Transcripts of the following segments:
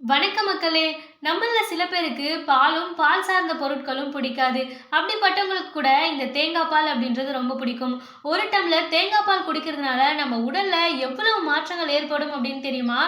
வணக்க மக்களே. நம்மள சில பேருக்கு பாலும் பால் சார்ந்த பொருட்களும் பிடிக்காது. அப்படிப்பட்டவங்களுக்கு கூட இந்த தேங்காய் பால் அப்படின்றது ரொம்ப பிடிக்கும். ஒரு டம்ளர் தேங்காய் பால் குடிக்கிறதுனால நம்ம உடல்ல எவ்வளவு மாற்றங்கள் ஏற்படும் அப்படின்னு தெரியுமா?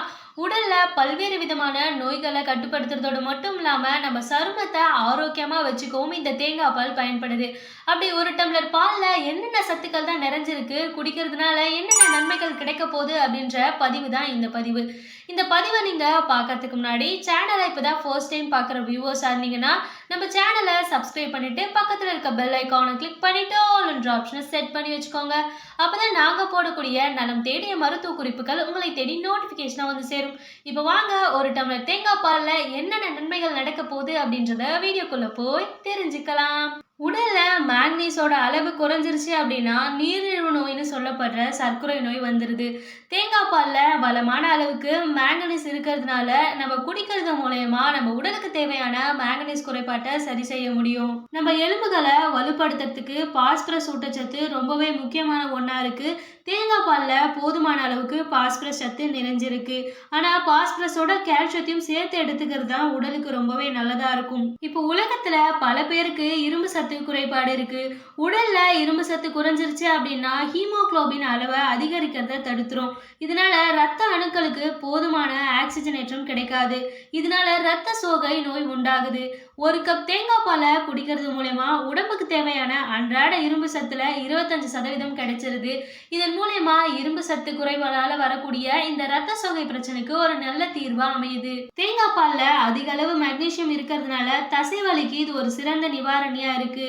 உடல்ல பல்வேறு விதமான நோய்களை கட்டுப்படுத்துறதோடு மட்டும் இல்லாம நம்ம சருமத்தை ஆரோக்கியமா வச்சுக்கவும் இந்த தேங்காய் பால் பயன்படுது. அப்படி ஒரு டம்ளர் பால்ல என்னென்ன சத்துக்கள் தான் நிறைஞ்சிருக்கு குடிக்கிறதுனால என்னென்ன நன்மைகள் கிடைக்க போகுது அப்படின்ற பதிவு தான் இந்த பதிவு. இந்த பதிவை நீங்க பார்க்கறதுக்கு முன்னாடி சேனலை இப்பதான் ஃபர்ஸ்ட் டைம் பார்க்குற வியூவர்ஸாக இருந்தீங்கன்னா நம்ம சேனலை சப்ஸ்கிரைப் பண்ணிட்டு பக்கத்தில் இருக்க பெல் ஐக்கானை கிளிக் பண்ணிட்டு ஆல்ன்ற ஆப்ஷனை செட் பண்ணி வச்சுக்கோங்க. அப்பதான் நாங்க போடக்கூடிய நலம் தேடிய மருத்துவ குறிப்புகள் உங்களை தேடி நோட்டிஃபிகேஷனாக வந்து சேரும். இப்போ வாங்க ஒரு டம்ளர் தேங்காய் பாலில் என்னென்ன நன்மைகள் நடக்க போகுது அப்படின்றத வீடியோக்குள்ளே போய் தெரிஞ்சுக்கலாம். உடல்ல மேக்னீஸோட அளவு குறைஞ்சிருச்சு அப்படின்னா நீரிழிவு நோய்னு சொல்லப்படுற சர்க்கரை நோய் வந்துடுது தேங்காய் பாலில் பலமான அளவுக்கு மேங்கனீஸ் இருக்கிறதுனால நம்ம குடிக்கிறது மூலயமா நம்ம உடலுக்கு தேவையான மேங்கனீஸ் குறைபாட்டை சரி செய்ய முடியும். நம்ம எலும்புகளை வலுப்படுத்துறதுக்கு பாஸ்பரஸ் ஊட்டச்சத்து ரொம்பவே முக்கியமான ஒன்றா இருக்குது தேங்காய் பாலில் போதுமான அளவுக்கு பாஸ்பரஸ் சத்து நிறைஞ்சிருக்கு. ஆனால் பாஸ்பரஸோட கால்சியத்தையும் சேர்த்து எடுத்துக்கிறது தான் உடலுக்கு ரொம்பவே நல்லதாக இருக்கும். இப்போ உலகத்தில் பல பேருக்கு இரும்பு சத்து குறைபாடு இருக்கு. உடல்ல இரும்பு சத்து குறைஞ்சிருச்சு அப்படின்னா ஹீமோகுளோபின் அளவை அதிகரிக்கிறத தடுத்துரும். இதனால ரத்த அணுக்களுக்கு போதுமான ஆக்சிஜனேற்றம் கிடைக்காது. இதனால ரத்த சோகை நோய் உண்டாகுது. ஒரு கப் தேங்காய் பாலை குடிக்கிறது மூலயமா உடம்புக்கு தேவையான அன்றாட இரும்பு சத்துல இருபத்தஞ்சு சதவீதம் கிடைச்சிருது. இதன் மூலயமா இரும்பு சத்து குறைவால வரக்கூடிய இந்த ரத்த சோகை பிரச்சனைக்கு ஒரு நல்ல தீர்வா அமையுது. தேங்காய் பால்ல அதிக அளவு மெக்னீசியம் இருக்கிறதுனால தசை வலிக்கு இது ஒரு சிறந்த நிவாரணியா இருக்கு.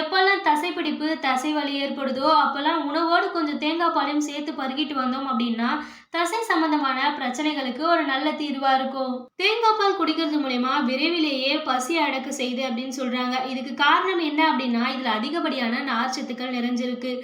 எப்பெல்லாம் தசைப்பிடிப்பு தசை வலி ஏற்படுதோ அப்பெல்லாம் உணவோடு கொஞ்சம் தேங்காய் பாலையும் சேர்த்து பருகிட்டு வந்தோம் அப்படின்னா தசை சம்பந்தமான பிரச்சனைகளுக்கு ஒரு நல்ல தீர்வா இருக்கும். தேங்காய் பால் குடிக்கிறது மூலயமா விரைவிலேயே பசி அடக்க செய்து அப்படின்னு சொல்றாங்க. இதுக்கு காரணம் என்ன அப்படின்னா இதுல அதிகப்படியான நார்ச்சத்துக்கள் நிறைஞ்சிருக்கு.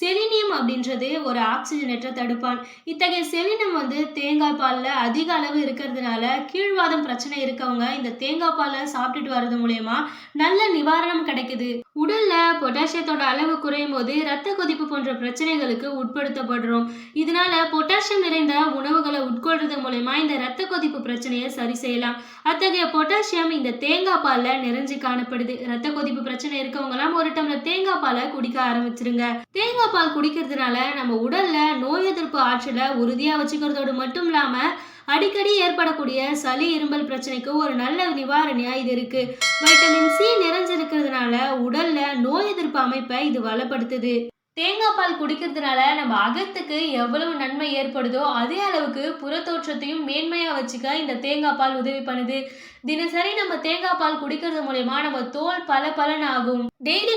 செலினியம் அப்படின்றது ஒரு ஆக்சிஜனேற்ற தடுப்பான். இத்தகைய செலினம் வந்து தேங்காய் பாலில் அதிக அளவு இருக்கிறதுனால கீழ்வாதம் பிரச்சனை இருக்கவங்க இந்த தேங்காய் பாலை சாப்பிட்டுட்டு வர்றது மூலயமா நல்ல நிவாரணம் கிடைக்குது. உடல்ல பொட்டாசியத்தோட அளவு குறையும் போது ரத்த கொதிப்பு போன்ற பிரச்சனைகளுக்கு உட்படுத்தப்படுறோம். இதனால பொட்டாசியம் நிறைந்த உணவுகளை உட்கொள்றது மூலயமா இந்த ரத்த கொதிப்பு பிரச்சனையை சரி செய்யலாம். அத்தகைய பொட்டாசியம் இந்த தேங்காய் பாலில் நிறைஞ்சு காணப்படுது. ரத்த கொதிப்பு பிரச்சனை இருக்கவங்கலாம் ஒரு டம்ளர் தேங்காய் பாலை குடிக்க ஆரம்பிச்சிருங்க. தேங்காய் பால் குடிக்கிறதுனால நம்ம உடல்ல நோய் எதிர்ப்பு ஆற்றலை உறுதியா வச்சுக்கிறதோடு மட்டும் இல்லாம அடிக்கடி ஏற்படக்கூடிய சளி இரும்பல் பிரச்சனைக்கு ஒரு நல்ல நிவாரணியா இது இருக்கு. வைட்டமின் சி நிறைஞ்சிருக்கிறதுனால உடல்ல நோய் எதிர்ப்பு அமைப்பை இது வளப்படுத்துது. தேங்காய் பால் குடிக்கிறதுனால நம்ம அகத்துக்கு எவ்வளவு நன்மை ஏற்படுதோ அதே அளவுக்கு புறத்தோற்றத்தையும் மேன்மையா வச்சுக்க இந்த தேங்காய் பால் உதவி பண்ணுது. தினசரி நம்ம தேங்காய் பால் குடிக்கிறது மூலயமா நம்ம தோல் பல பலன் ஆகும். டெய்லி